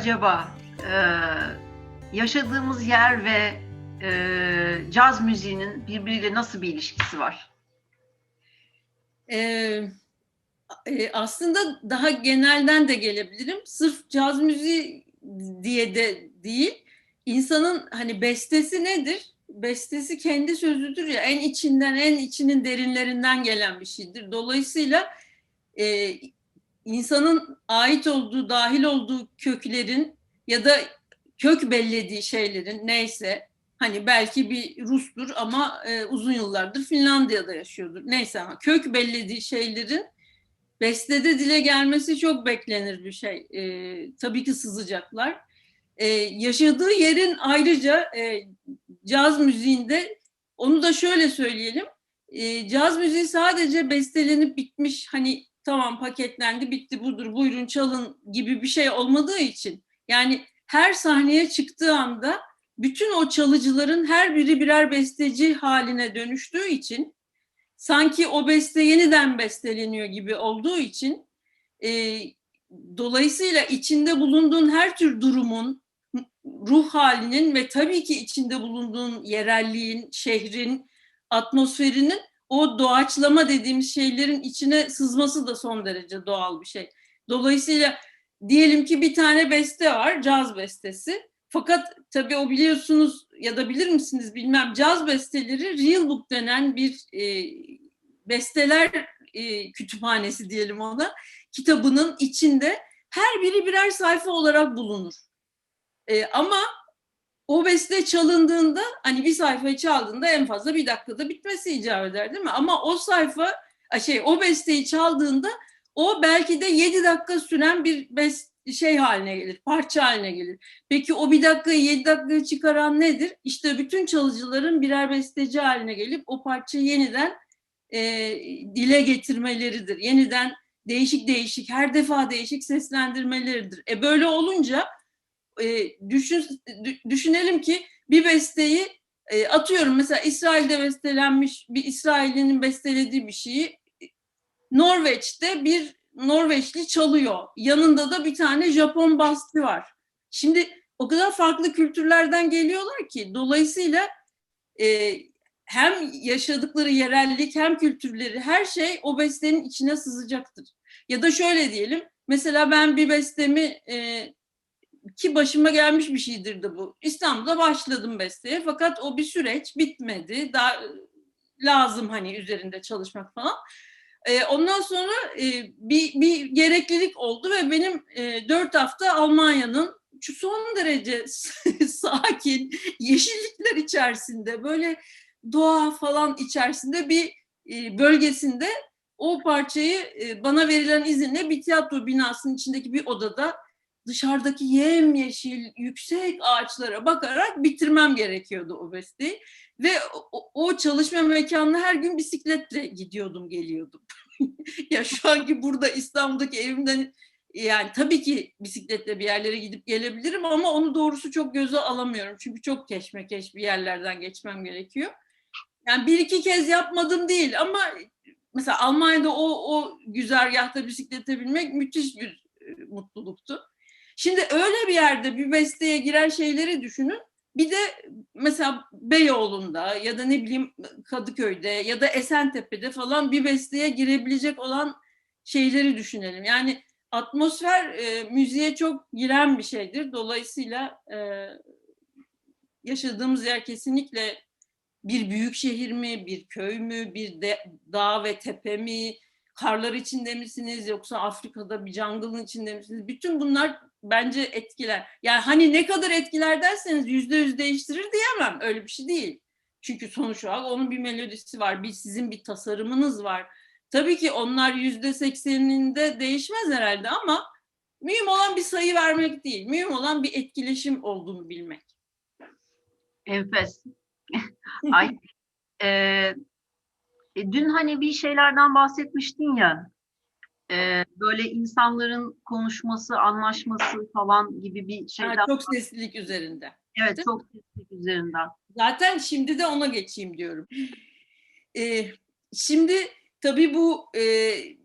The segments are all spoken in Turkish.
acaba e, yaşadığımız yer ve e, caz müziğinin birbiriyle nasıl bir ilişkisi var? Ee, aslında daha genelden de gelebilirim. Sırf caz müziği diye de değil. İnsanın hani bestesi nedir? Bestesi kendi sözüdür ya en içinden en içinin derinlerinden gelen bir şeydir. Dolayısıyla e, insanın ait olduğu, dahil olduğu köklerin ya da kök bellediği şeylerin neyse hani belki bir Rus'tur ama e, uzun yıllardır Finlandiya'da yaşıyordur. Neyse ama kök bellediği şeylerin bestede dile gelmesi çok beklenir bir şey. E, tabii ki sızacaklar. E, yaşadığı yerin ayrıca e, caz müziğinde onu da şöyle söyleyelim. E, caz müziği sadece bestelenip bitmiş hani tamam paketlendi bitti budur buyurun çalın gibi bir şey olmadığı için. Yani her sahneye çıktığı anda bütün o çalıcıların her biri birer besteci haline dönüştüğü için sanki o beste yeniden besteleniyor gibi olduğu için e, dolayısıyla içinde bulunduğun her tür durumun ruh halinin ve tabii ki içinde bulunduğun yerelliğin, şehrin, atmosferinin o doğaçlama dediğimiz şeylerin içine sızması da son derece doğal bir şey. Dolayısıyla diyelim ki bir tane beste var, caz bestesi. Fakat tabii o biliyorsunuz ya da bilir misiniz bilmem caz besteleri Real Book denen bir e, besteler e, kütüphanesi diyelim ona. Kitabının içinde her biri birer sayfa olarak bulunur. E, ama o beste çalındığında hani bir sayfayı çaldığında en fazla bir dakikada bitmesi icap eder değil mi? Ama o sayfa şey o besteyi çaldığında o belki de yedi dakika süren bir best, şey haline gelir, parça haline gelir. Peki o bir dakikayı yedi dakikaya çıkaran nedir? İşte bütün çalıcıların birer besteci haline gelip o parçayı yeniden e, dile getirmeleridir. Yeniden değişik değişik, her defa değişik seslendirmeleridir. E böyle olunca e, düşün, düşünelim ki bir besteyi e, atıyorum mesela İsrail'de bestelenmiş bir İsrail'in bestelediği bir şeyi Norveç'te bir Norveçli çalıyor. Yanında da bir tane Japon bastı var. Şimdi o kadar farklı kültürlerden geliyorlar ki dolayısıyla e, hem yaşadıkları yerellik hem kültürleri her şey o bestenin içine sızacaktır. Ya da şöyle diyelim mesela ben bir bestemi e, ki başıma gelmiş bir şeydir de bu. İstanbul'da başladım besteye fakat o bir süreç bitmedi. Daha lazım hani üzerinde çalışmak falan. E, ondan sonra e, bir, bir gereklilik oldu ve benim e, dört hafta Almanya'nın son derece sakin yeşillikler içerisinde böyle doğa falan içerisinde bir e, bölgesinde o parçayı e, bana verilen izinle bir tiyatro binasının içindeki bir odada dışarıdaki yemyeşil yüksek ağaçlara bakarak bitirmem gerekiyordu o besteyi. Ve o, o çalışma mekanına her gün bisikletle gidiyordum geliyordum. ya şu anki burada İstanbul'daki evimden yani tabii ki bisikletle bir yerlere gidip gelebilirim ama onu doğrusu çok göze alamıyorum. Çünkü çok keşmekeş bir yerlerden geçmem gerekiyor. Yani bir iki kez yapmadım değil ama mesela Almanya'da o, o güzergahta bisiklete binmek müthiş bir mutluluktu. Şimdi öyle bir yerde bir besteye giren şeyleri düşünün. Bir de mesela Beyoğlu'nda ya da ne bileyim Kadıköy'de ya da Esentepe'de falan bir besteye girebilecek olan şeyleri düşünelim. Yani atmosfer e, müziğe çok giren bir şeydir. Dolayısıyla e, yaşadığımız yer kesinlikle bir büyük şehir mi, bir köy mü, bir de, dağ ve tepe mi, karlar içinde misiniz yoksa Afrika'da bir jungle'ın içinde misiniz? Bütün bunlar bence etkiler. Yani hani ne kadar etkiler derseniz yüzde yüz değiştirir diyemem. Öyle bir şey değil. Çünkü sonuç olarak onun bir melodisi var. Bir sizin bir tasarımınız var. Tabii ki onlar yüzde sekseninde değişmez herhalde ama mühim olan bir sayı vermek değil. Mühim olan bir etkileşim olduğunu bilmek. Enfes. Ay, e, dün hani bir şeylerden bahsetmiştin ya, e, böyle insanların konuşması, anlaşması falan gibi bir şeyden. Ha, çok seslilik üzerinde. Evet, Değil çok seslilik üzerinden. Zaten şimdi de ona geçeyim diyorum. E, şimdi tabii bu e,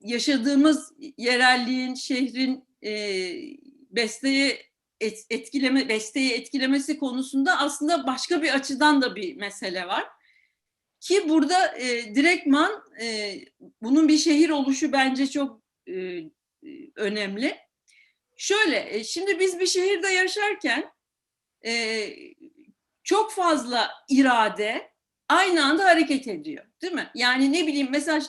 yaşadığımız yerelliğin, şehrin e, besteye et- etkileme, besteyi etkilemesi konusunda aslında başka bir açıdan da bir mesele var. Ki burada e, direktman e, bunun bir şehir oluşu bence çok e, e, önemli. Şöyle, e, şimdi biz bir şehirde yaşarken e, çok fazla irade aynı anda hareket ediyor, değil mi? Yani ne bileyim mesela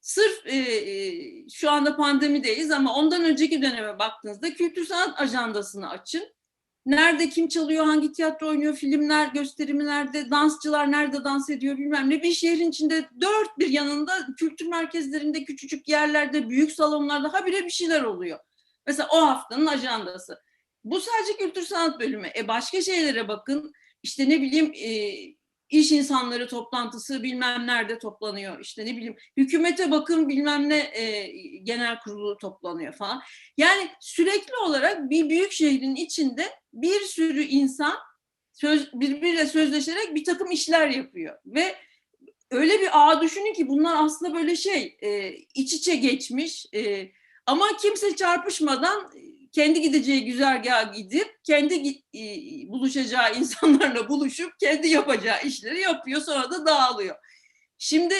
sırf e, e, şu anda pandemideyiz ama ondan önceki döneme baktığınızda kültür sanat ajandasını açın. Nerede kim çalıyor, hangi tiyatro oynuyor, filmler, gösterimi nerede, dansçılar nerede dans ediyor bilmem ne. Bir şehrin içinde dört bir yanında kültür merkezlerinde, küçücük yerlerde, büyük salonlarda habire bir şeyler oluyor. Mesela o haftanın ajandası. Bu sadece kültür sanat bölümü. E başka şeylere bakın. İşte ne bileyim e, iş insanları toplantısı bilmem nerede toplanıyor. İşte ne bileyim hükümete bakın bilmem ne e, genel kurulu toplanıyor falan. Yani sürekli olarak bir büyük şehrin içinde bir sürü insan söz, birbiriyle sözleşerek bir takım işler yapıyor. Ve öyle bir ağ düşünün ki bunlar aslında böyle şey e, iç içe geçmiş e, ama kimse çarpışmadan kendi gideceği güzergaha gidip kendi e, buluşacağı insanlarla buluşup kendi yapacağı işleri yapıyor sonra da dağılıyor. Şimdi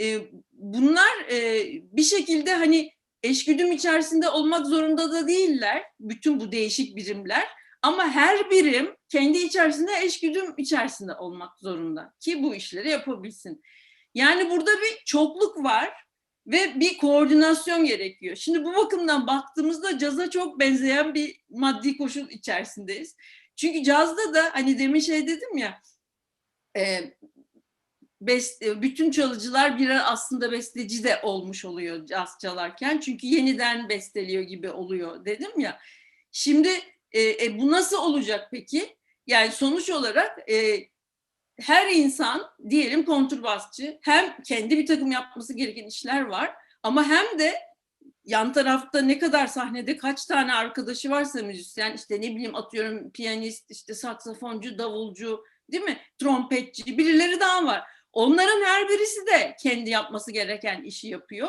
e, bunlar e, bir şekilde hani eşgüdüm içerisinde olmak zorunda da değiller bütün bu değişik birimler ama her birim kendi içerisinde eşgüdüm içerisinde olmak zorunda ki bu işleri yapabilsin. Yani burada bir çokluk var ve bir koordinasyon gerekiyor. Şimdi bu bakımdan baktığımızda caza çok benzeyen bir maddi koşul içerisindeyiz. Çünkü cazda da hani demin şey dedim ya e, best, bütün çalıcılar birer aslında besteci de olmuş oluyor caz çalarken. Çünkü yeniden besteliyor gibi oluyor dedim ya. Şimdi e, e, bu nasıl olacak peki? Yani sonuç olarak e, her insan diyelim kontrbasçı hem kendi bir takım yapması gereken işler var ama hem de yan tarafta ne kadar sahnede kaç tane arkadaşı varsa müzisyen işte ne bileyim atıyorum piyanist işte saksafoncu davulcu değil mi trompetçi birileri daha var. Onların her birisi de kendi yapması gereken işi yapıyor.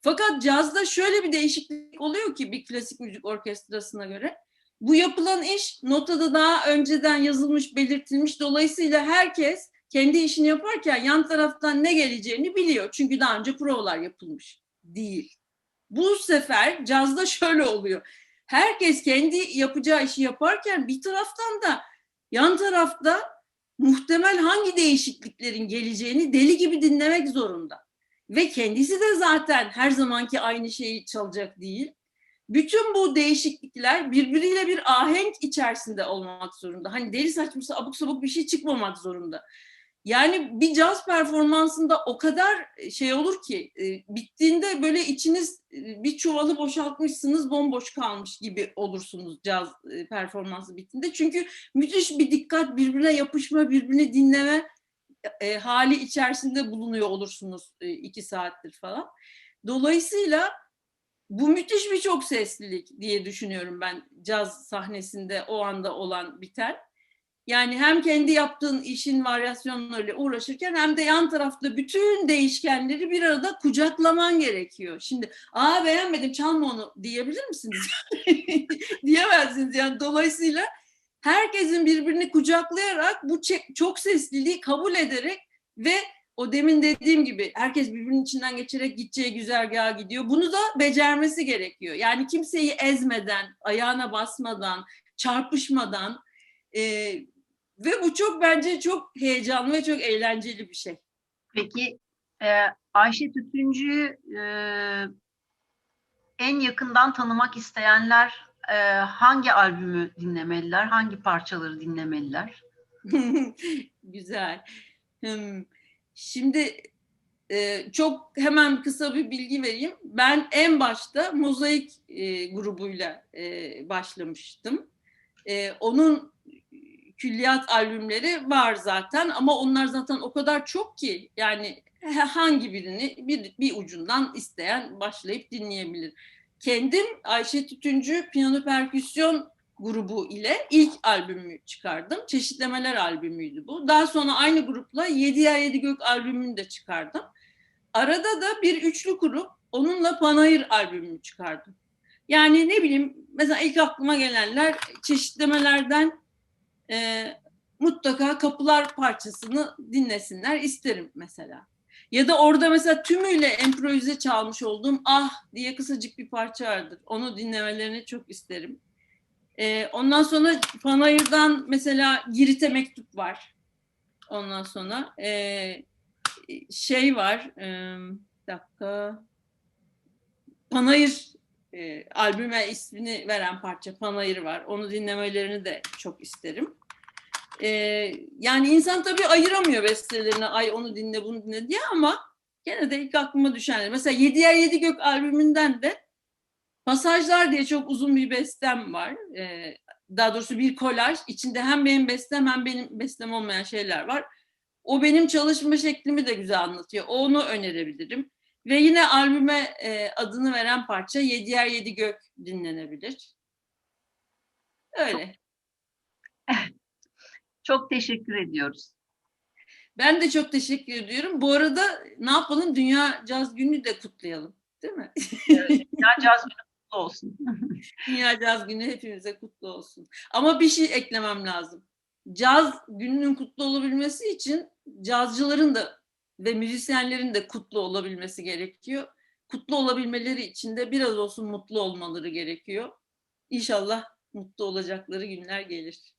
Fakat cazda şöyle bir değişiklik oluyor ki bir klasik müzik orkestrasına göre bu yapılan iş notada daha önceden yazılmış, belirtilmiş. Dolayısıyla herkes kendi işini yaparken yan taraftan ne geleceğini biliyor. Çünkü daha önce provalar yapılmış. Değil. Bu sefer cazda şöyle oluyor. Herkes kendi yapacağı işi yaparken bir taraftan da yan tarafta muhtemel hangi değişikliklerin geleceğini deli gibi dinlemek zorunda. Ve kendisi de zaten her zamanki aynı şeyi çalacak değil bütün bu değişiklikler birbiriyle bir ahenk içerisinde olmak zorunda. Hani deli saçması abuk sabuk bir şey çıkmamak zorunda. Yani bir caz performansında o kadar şey olur ki e, bittiğinde böyle içiniz e, bir çuvalı boşaltmışsınız bomboş kalmış gibi olursunuz caz e, performansı bittiğinde. Çünkü müthiş bir dikkat birbirine yapışma birbirine dinleme hali içerisinde bulunuyor olursunuz iki saattir falan. Dolayısıyla bu müthiş bir çok seslilik diye düşünüyorum ben caz sahnesinde o anda olan biten. Yani hem kendi yaptığın işin varyasyonlarıyla uğraşırken hem de yan tarafta bütün değişkenleri bir arada kucaklaman gerekiyor. Şimdi aa beğenmedim çalma onu diyebilir misiniz? Diyemezsiniz yani dolayısıyla herkesin birbirini kucaklayarak bu çok sesliliği kabul ederek ve o demin dediğim gibi herkes birbirinin içinden geçerek gideceği güzergaha gidiyor. Bunu da becermesi gerekiyor. Yani kimseyi ezmeden, ayağına basmadan, çarpışmadan e, ve bu çok bence çok heyecanlı ve çok eğlenceli bir şey. Peki e, Ayşe Tütüncü e, en yakından tanımak isteyenler e, hangi albümü dinlemeliler, hangi parçaları dinlemeliler? Güzel. Hmm. Şimdi e, çok hemen kısa bir bilgi vereyim. Ben en başta Mozaik e, grubuyla e, başlamıştım. E, onun külliyat albümleri var zaten ama onlar zaten o kadar çok ki yani hangi birini bir, bir ucundan isteyen başlayıp dinleyebilir. Kendim Ayşe Tütüncü piyano perküsyon grubu ile ilk albümü çıkardım. Çeşitlemeler albümüydü bu. Daha sonra aynı grupla Yedi Ya Yedi Gök albümünü de çıkardım. Arada da bir üçlü grup onunla Panayır albümünü çıkardım. Yani ne bileyim mesela ilk aklıma gelenler çeşitlemelerden e, mutlaka kapılar parçasını dinlesinler isterim mesela. Ya da orada mesela tümüyle improvize çalmış olduğum ah diye kısacık bir parça vardır. Onu dinlemelerini çok isterim. E, ondan sonra Panayır'dan mesela Girit'e mektup var. Ondan sonra e, şey var. E, bir dakika. Panayır e, albüme ismini veren parça Panayır var. Onu dinlemelerini de çok isterim. E, yani insan tabii ayıramıyor bestelerini. Ay onu dinle bunu dinle diye ama gene de ilk aklıma düşenler. Mesela Yedi Yer Yedi Gök albümünden de Pasajlar diye çok uzun bir bestem var. E, daha doğrusu bir kolaj. İçinde hem benim bestem hem benim bestem olmayan şeyler var. O benim çalışma şeklimi de güzel anlatıyor. Onu önerebilirim. Ve yine albüme e, adını veren parça Yedi Yer Yedi Gök dinlenebilir. Öyle. Çok teşekkür ediyoruz. Ben de çok teşekkür ediyorum. Bu arada ne yapalım? Dünya Caz Günü de kutlayalım. Değil mi? Dünya Caz Günü kutlu olsun. Dünya Caz Günü hepimize kutlu olsun. Ama bir şey eklemem lazım. Caz gününün kutlu olabilmesi için cazcıların da ve müzisyenlerin de kutlu olabilmesi gerekiyor. Kutlu olabilmeleri için de biraz olsun mutlu olmaları gerekiyor. İnşallah mutlu olacakları günler gelir.